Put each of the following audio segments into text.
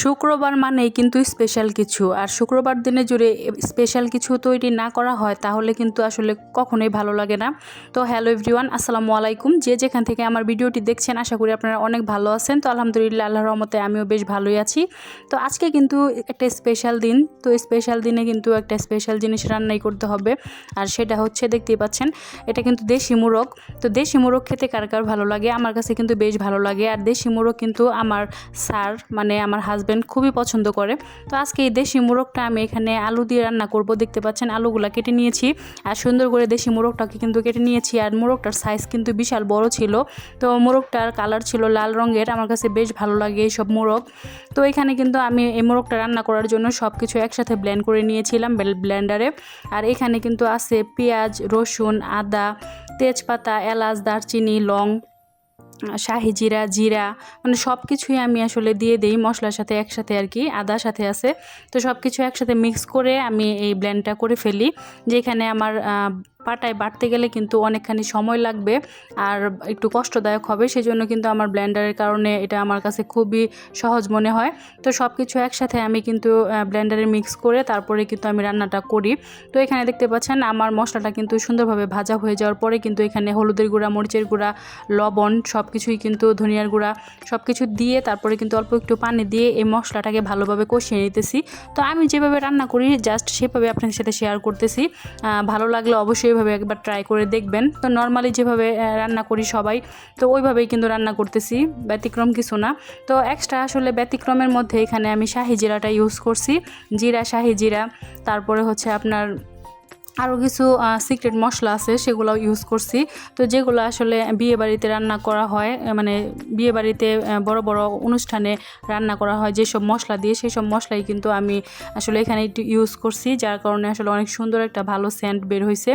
শুক্রবার মানেই কিন্তু স্পেশাল কিছু। আর শুক্রবার দিনে জুড়ে স্পেশাল কিছু তৈরি না করা হয়, তাহলে কিন্তু আসলে কখনোই ভালো লাগে না। তো হ্যালো এভরিওয়ান আসসালামু আলাইকুম। যে যেখান থেকে আমার ভিডিওটি দেখছেন, আশা করি আপনারা অনেক ভালো আছেন। তো আলহামদুলিল্লাহ আল্লাহ রহমতে আমিও বেশ ভালোই আছি। তো আজকে কিন্তু একটা স্পেশাল দিন। তো স্পেশাল দিনে কিন্তু একটা স্পেশাল জিনিস রান্নাই করতে হবে। আর সেটা হচ্ছে, দেখতেই পাচ্ছেন, এটা কিন্তু দেশি মোরগ। তো দেশি মোরগ খেতে কার কার ভালো লাগে? আমার কাছে কিন্তু বেশ ভালো লাগে। আর দেশি মোরগ কিন্তু আমার স্যার মানে আমার হাজব্যান্ড খুবই পছন্দ করে। তো আজকে এই দেশি মোরগটা আমি এখানে আলু দিয়ে রান্না করব। দেখতে পাচ্ছেন আলুগুলা কেটে নিয়েছি। আর সুন্দর করে দেশি মোরগটাকে কিন্তু কেটে নিয়েছি। আর মোরগটার সাইজ কিন্তু বিশাল বড় ছিল। তো মোরগটার কালার ছিল লাল রঙের। আমার কাছে বেশ ভালো লাগে এইসব মোরগ। তো এখানে কিন্তু আমি এই মোরগটা রান্না করার জন্য সব কিছু একসাথে ব্লেন্ড করে নিয়েছিলাম ব্লেন্ডারে আর এখানে কিন্তু আছে পেঁয়াজ, রসুন, আদা, তেজপাতা, এলাচ, দারচিনি, লং শাহি জিরা জিরা মানে সব কিছুই আমি আসলে দিয়ে দিই। মশলার সাথে একসাথে আর কি, আদার সাথে আছে। তো সব কিছু একসাথে মিক্স করে আমি এই ব্ল্যান্ডটা করে ফেলি। যেখানে আমার পাটায় বাটতে গেলে কিন্তু অনেকখানি সময় লাগবে আর একটু কষ্টদায়ক হবে। সেই জন্য কিন্তু আমার ব্লেন্ডারের কারণে এটা আমার কাছে খুবই সহজ মনে হয়। তো সব কিছু একসাথে আমি কিন্তু ব্লেন্ডারে মিক্স করে তারপরে কিন্তু আমি রান্নাটা করি। তো এখানে দেখতে পাচ্ছেন আমার মশলাটা কিন্তু সুন্দরভাবে ভাজা হয়ে যাওয়ার পরে কিন্তু এখানে হলুদের গুঁড়া, মরিচের গুঁড়া, লবণ সব কিছুই কিন্তু ধনিয়ার গুঁড়া সব কিছু দিয়ে তারপরে কিন্তু অল্প একটু পানি দিয়ে এই মশলাটাকে ভালোভাবে কষিয়ে নিতেছি। তো আমি যেভাবে রান্না করি জাস্ট সেভাবে আপনাদের সাথে শেয়ার করতেছি। ভালো লাগলে অবশ্যই এভাবে একবার ট্রাই করে দেখবেন। তো নর্মালি যেভাবে রান্না করি সবাই, তো ওইভাবেই কিন্তু রান্না করতেছি, ব্যতিক্রম কিছু না। তো এক্সট্রা আসলে ব্যতিক্রমের মধ্যে এখানে আমি শাহি জিরাটা ইউজ করছি। জিরা, শাহি জিরা, তারপরে হচ্ছে আপনার আরও কিছু সিক্রেট মশলা আছে সেগুলো ইউজ করছি। তো যেগুলো আসলে বিয়ে বাড়িতে রান্না করা হয় মানে বিয়ে বাড়িতে বড় বড় অনুষ্ঠানে রান্না করা হয়, যেসব মশলা দিয়ে সেই সব মশলাই কিন্তু আমি আসলে এখানে একটু ইউজ করছি, যার কারণে আসলে অনেক সুন্দর একটা ভালো সেন্ট বের হয়েছে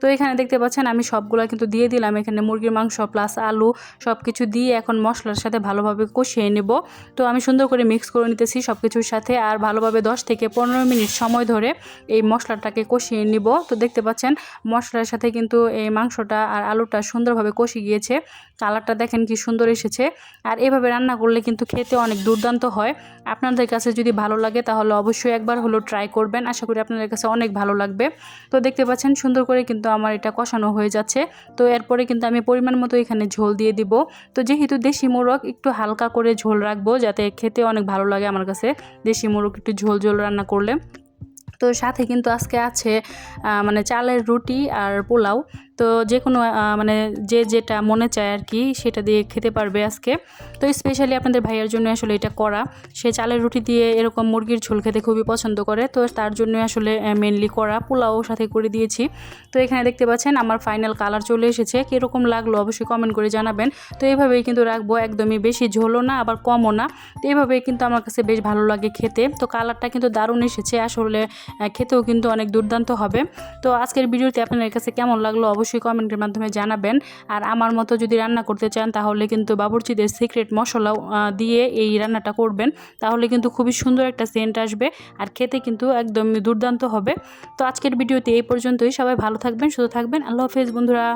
তো এখানে দেখতে পাচ্ছেন, আমি সবগুলো কিন্তু দিয়ে দিলাম। এখানে মুরগির মাংস প্লাস আলু সব কিছু দিয়ে এখন মশলার সাথে ভালোভাবে কষিয়ে নেব। তো আমি সুন্দর করে মিক্স করে নিতেছি সব কিছুর সাথে, আর ভালোভাবে দশ থেকে পনেরো মিনিট সময় ধরে এই মশলাটাকে কষিয়ে নিব। তো দেখতে পাচ্ছেন মশলার সাথে কিন্তু এই মাংসটা আর আলুটা সুন্দরভাবে কষে গিয়েছে। কালারটা দেখেন কি সুন্দর এসেছে। আর এভাবে রান্না করলে কিন্তু খেতে অনেক দুর্দান্ত হয়। আপনাদের কাছে যদি ভালো লাগে তাহলে অবশ্যই একবার হলো ট্রাই করবেন। আশা করি আপনাদের কাছে অনেক ভালো লাগবে। তো দেখতে পাচ্ছেন সুন্দর করে কিন্তু আমার এটা কষানো হয়ে যাচ্ছে। তো এরপরে কিন্তু আমি পরিমাণ মতো এখানে ঝোল দিয়ে দিব। তো যেহেতু দেশি মোরগ, একটু হালকা করে ঝোল রাখব যাতে খেতে অনেক ভালো লাগে আমার কাছে। দেশি মোরগ, একটু ঝোল ঝোল রান্না করলে। তো সাথে কিন্তু আজকে আছে মানে চালের রুটি আর পোলাও। তো যে কোনো মানে যে যেটা মনে চায় আর কি সেটা দিয়ে খেতে পারবে আজকে। তো স্পেশালি আপনাদের ভাইয়ের জন্য আসলে এটা করা। সে চালের রুটি দিয়ে এরকম মুরগির ঝোল খেতে খুবই পছন্দ করে। তো তার জন্য আসলে মেনলি করা। পোলাও সাথে করে দিয়েছি। তো এখানে দেখতে পাচ্ছেন আমার ফাইনাল কালার চলে এসেছে। কীরকম লাগল অবশ্যই কমেন্ট করে জানাবেন। তো এইভাবেই কিন্তু রাখব। একদমই বেশি ঝোলও না, আবার কমও না। তো এইভাবেই কিন্তু আমার কাছে বেশ ভালো লাগে খেতে। তো কালারটা কিন্তু দারুণ এসেছে। আসলে খেতেও কিন্তু অনেক দুর্দান্ত হবে। তো আজকের ভিডিওতে আপনাদের কাছে কেমন লাগল অবশ্যই কমেন্টের মাধ্যমে জানাবেন। আর আমার মতো যদি রান্না করতে চান, তাহলে কিন্তু বাবুর্চিদের সিক্রেট মশলা দিয়ে এই রান্নাটা করবেন। তাহলে কিন্তু খুবই সুন্দর একটা সেন্ট আসবে আর খেতে কিন্তু একদম দুর্দান্ত হবে। তো আজকের ভিডিওতে এই পর্যন্তই। সবাই ভালো থাকবেন, সুস্থ থাকবেন। আল্লাহ হাফেজ বন্ধুরা।